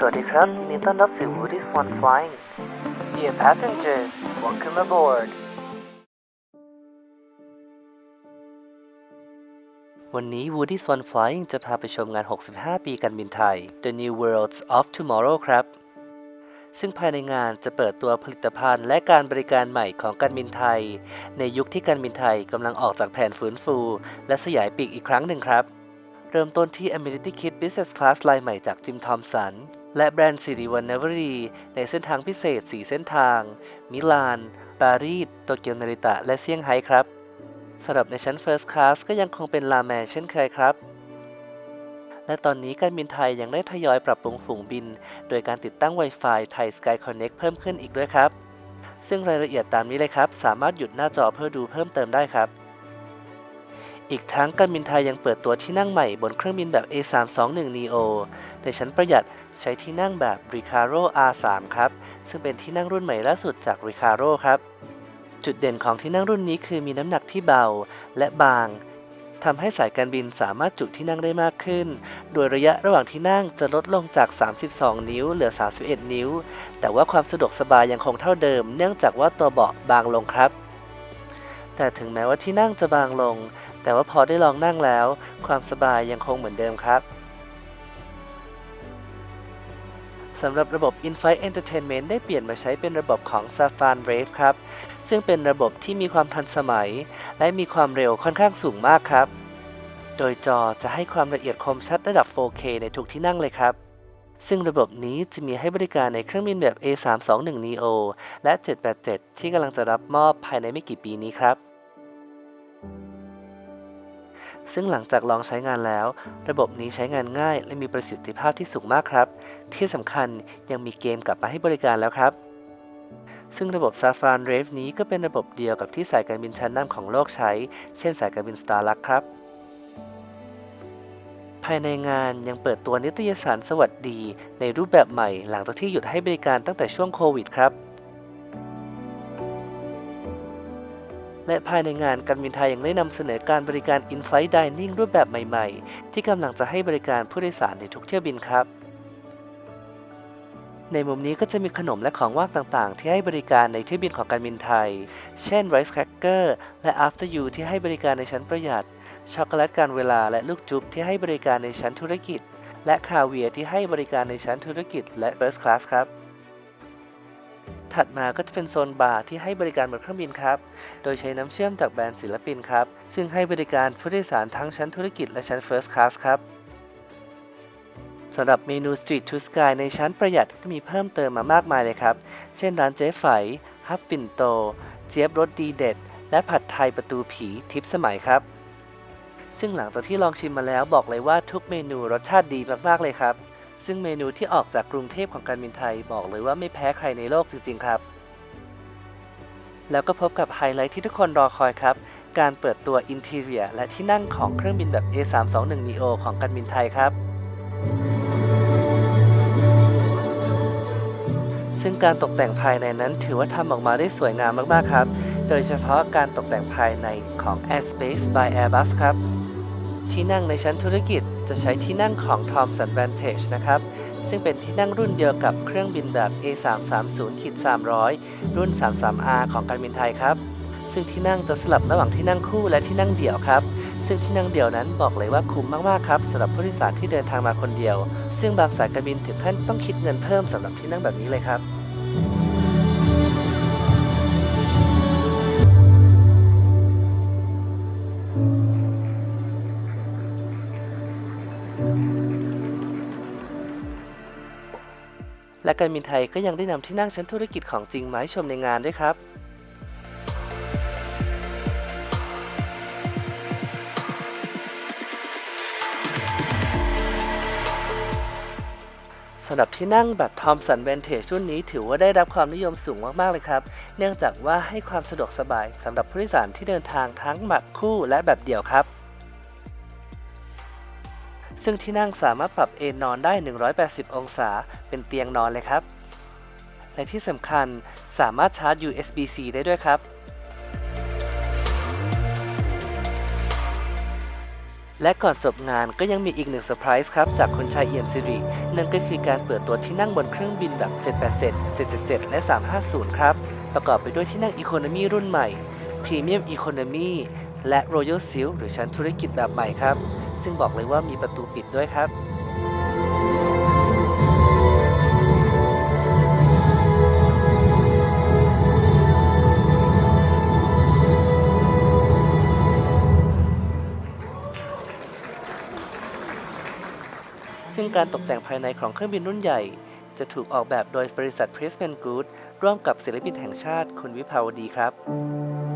สวัสดีครับยินดีต้อนรับสู่ Woody Swan Flying Dear passengers welcome aboard วันนี้ Woody Swan Flying จะพาไปชมงาน 65 ปีการบินไทย The New Worlds of Tomorrow ครับ ซึ่งภายในงานจะเปิดตัวผลิตภัณฑ์และการบริการใหม่ของการบินไทย ในยุคที่การบินไทยกำลังออกจากแผนฟื้นฟู และสยายปีกอีกครั้งหนึ่งครับเริ่มต้นที่ Amenity Kit Business Class ลายใหม่จากจิมทอมสัน และแบรนด์สิริวัณนวรีในเส้นทางพิเศษ 4 เส้นทาง มิลาน ปารีส โตเกียวนาริตะ และเซี่ยงไฮ้ครับ สำหรับในชั้น First Class ก็ยังคงเป็นลาแมนเช่นเคยครับ และตอนนี้การบินไทยยังได้ทยอยปรับปรุงฝูงบิน โดยการติดตั้ง Wi-Fi ไทย Sky Connect เพิ่มขึ้นอีกด้วยครับ ซึ่งรายละเอียดตามนี้เลยครับ สามารถหยุดหน้าจอเพื่อดูเพิ่มเติมได้ครับ อีกทั้งการบินไทยยังเปิดตัวที่นั่งใหม่บนเครื่องบินแบบ A321 neo ในชั้นประหยัดใช้ที่นั่งแบบ Recaro R3 ครับ ซึ่งเป็นที่นั่งรุ่นใหม่ล่าสุดจาก Recaro ครับ จุดเด่นของที่นั่งรุ่นนี้คือมีน้ำหนักที่เบาและบางทำให้สายการบินสามารถจุที่นั่งได้มากขึ้น โดยระยะระหว่างที่นั่งจะลดลงจาก 32 นิ้วเหลือ 31 นิ้ว แต่ว่าความสะดวกสบายยังคงเท่าเดิม เนื่องจากว่าตัวเบาะบางลงครับ แต่ถึงแม้ว่าที่นั่งจะบางลง แต่ว่าพอได้ลองนั่งแล้ว ความสบายยังคงเหมือนเดิมครับสำหรับระบบ In-Flight Entertainment ได้เปลี่ยนมาใช้เป็นระบบของ Safran Rave ครับ ซึ่งเป็นระบบที่มีความทันสมัย และมีความเร็วค่อนข้างสูงมากครับ โดยจอจะให้ความละเอียดคมชัดระดับ 4K ในทุกที่นั่งเลยครับ ซึ่งระบบนี้จะมีให้บริการในเครื่องบินแบบ A321 neo และ 787 ที่กำลังจะรับมอบภายในไม่กี่ปีนี้ครับ ซึ่งหลังจากลองใช้งานแล้ว ระบบนี้ใช้งานง่าย และมีประสิทธิภาพที่สูงมากครับ ที่สำคัญยังมีเกมกลับมาให้บริการแล้วครับ ซึ่งระบบ Safran Rave นี้ก็เป็นระบบเดียวกับที่สายการบินชั้นนำของโลกใช้ เช่นสายการบิน Starlux ครับภายในงานยังเปิดตัวนิตยสารสวัสดี ในรูปแบบใหม่หลังจากที่หยุดให้บริการตั้งแต่ช่วงโควิดครับ และภายในงานการบินไทยยังได้นำเสนอการบริการ In-Flight Dining รูปแบบใหม่ๆ ที่กำลังจะให้บริการผู้โดยสารในทุกเที่ยวบินครับ ในมุมนี้ก็จะมีขนมและของว่างต่างๆ ที่ให้บริการในเที่ยวบินของการบินไทย เช่น Rice Cracker และ After You ที่ให้บริการในชั้นประหยัด ช็อกโกแลตการเวลาและลูกจุ๊บที่ให้บริการในชั้นธุรกิจ และคาเวียร์ที่ให้บริการในชั้นธุรกิจและ First Class ครับ ถัดมาก็จะเป็นโซนบาร์ที่ให้บริการบนเครื่องบินครับ โดยใช้น้ำเชื่อมจากแบรนด์ศิลปินครับ ซึ่งให้บริการผู้โดยสารทั้งชั้นธุรกิจและชั้น First Class ครับสำหรับเมนู Street to Sky ในชั้นประหยัดก็มีเพิ่มเติมมามากมายเลยครับ เช่นร้านเจ๊ไฝฮับปิ่นโต เจี๊ยบรสดีเด็ด และผัดไทยประตูผีทิพย์สมัยครับ ซึ่งหลังจากที่ลองชิมมาแล้วบอกเลยว่าทุกเมนูรสชาติดีมากๆเลยครับ ซึ่งเมนูที่ออกจากกรุงเทพของการบินไทยบอกเลยว่าไม่แพ้ใครในโลกจริง ๆ ครับ แล้วก็พบกับไฮไลท์ที่ทุกคนรอคอยครับ การเปิดตัวอินเท i รียและที่นั่งของเครื่องบินแบบ A321 neo ของการบินไทยครับซึ่งการตกแต่งภายในนั้นถือว่าทำออกมาได้สวยงามมาก ๆ ครับ โดยเฉพาะการตกแต่งภายในของ Airspace by Airbus ครับ ที่นั่งในชั้นธุรกิจ จะใช้ที่นั่งของ Thomson Vantage นะครับ ซึ่งเป็นที่นั่งรุ่นเดียวกับเครื่องบินแบบ A330-300 รุ่น 33R ของการบินไทยครับ ซึ่งที่นั่งจะสลับระหว่างที่นั่งคู่และที่นั่งเดี่ยวครับ ซึ่งที่นั่งเดี่ยวนั้นบอกเลยว่าคุ้มมากๆครับสำหรับผู้โดยสารที่เดินทางมาคนเดียว ซึ่งบางสายการบินถึงขั้นต้องคิดเงินเพิ่มสำหรับที่นั่งแบบนี้เลยครับ และการบินไทยก็ยังได้นำที่นั่งชั้นธุรกิจของจริงมาให้ชมในงานด้วยครับสำหรับที่นั่งแบบ Thomson Vantage รุ่นนี้ถือว่าได้รับความนิยมสูงมาก ๆ เลยครับ เนื่องจากว่าให้ความสะดวกสบายสำหรับผู้โดยสารที่เดินทางทั้งแบบคู่และแบบเดี่ยวครับ ซึ่งที่นั่งสามารถปรับเอนนอนได้ 180 องศา เป็นเตียงนอนเลยครับ และที่สำคัญสามารถชาร์จ USB-C ได้ด้วยครับ และก่อนจบงานก็ยังมีอีกหนึ่งเซอร์ไพรส์ครับ จากคุณชายเอี่ยมสิรินั่นก็คือการเปิดตัวที่นั่งบนเครื่องบินแบบ 787 777 และ 350 ครับ ประกอบไปด้วยที่นั่งอีโคโนมีรุ่นใหม่พรีเมียมอีโคโนมีและ Royal Seal หรือชั้นธุรกิจแบบใหม่ครับ ซึ่งบอกเลยว่ามีประตูปิดด้วยครับซึ่งการตกแต่งภายในของเครื่องบินรุ่นใหญ่ จะถูกออกแบบโดยบริษัท p r e s m a n Good ร่วมกับศิลปินแห่งชาติคุณวิภาวดีครับ